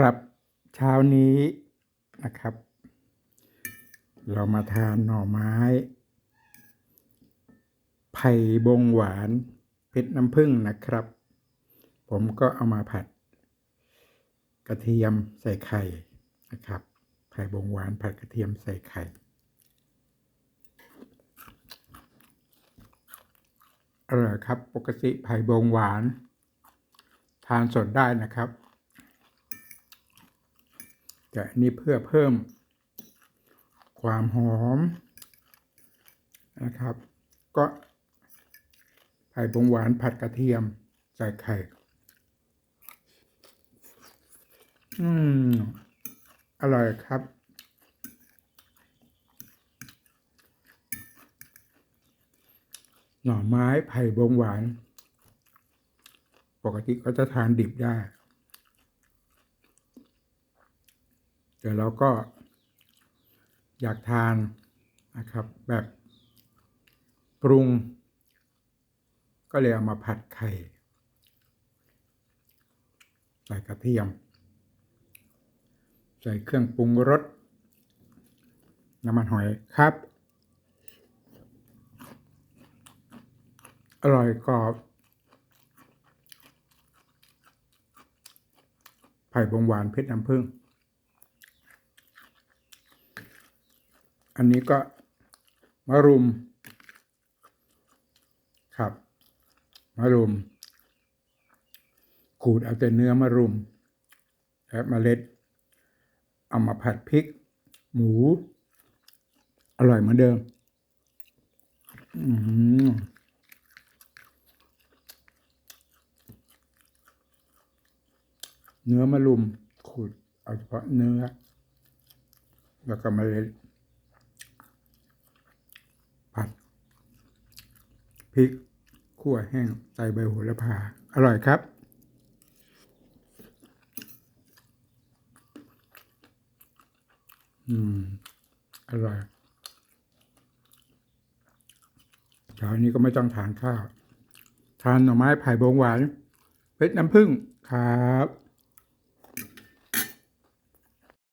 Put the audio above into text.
ครับเช้านี้นะครับ เรามาทานหน่อไม้ ไผ่บงหวานเพชรน้ำผึ้งนะครับ ผมก็เอามาผัด กระเทียมใส่ไข่นะครับ ไผ่บงหวานผัดกระเทียมใส่ไข่อร่อยครับปกติไผ่บงหวาน ทานสดได้นะครับ แต่นนี่เพื่อเพิ่มความหอมนะครับ ก็ไผ่บงหวานผัดกระเทียมใส่ไข่ อืม อร่อยครับ หน่อไม้ไผ่บงหวาน ปกติก็จะทานดิบได้ แต่เราก็อยากทานนะครับแบบปรุง ก็เลยเอามาผัดไข่ ใส่กระเทียม ใส่เครื่องปรุงรสน้ำมันหอยครับ อร่อยกรอบไผ่บงหวานเพชรน้ำผึ้ง อันนี้ก็มะรุม ครับมะรุม ขูดเอาแต่เนื้อมะรุม และเมล็ด เอามาผัดพริก หมู อร่อยเหมือนเดิม อืมเนื้อมะรุมขูดเอาเฉพาะเนื้อ แล้วก็เมล็ด พริกขั่วแห้งใส่ใบโหระพา อร่อยครับอืม อร่อยเช้านี้ก็ไม่ต้องทานข้าว ทานหน่อไม้ไผ่บงหวานเพชรน้ำผึ้งครับ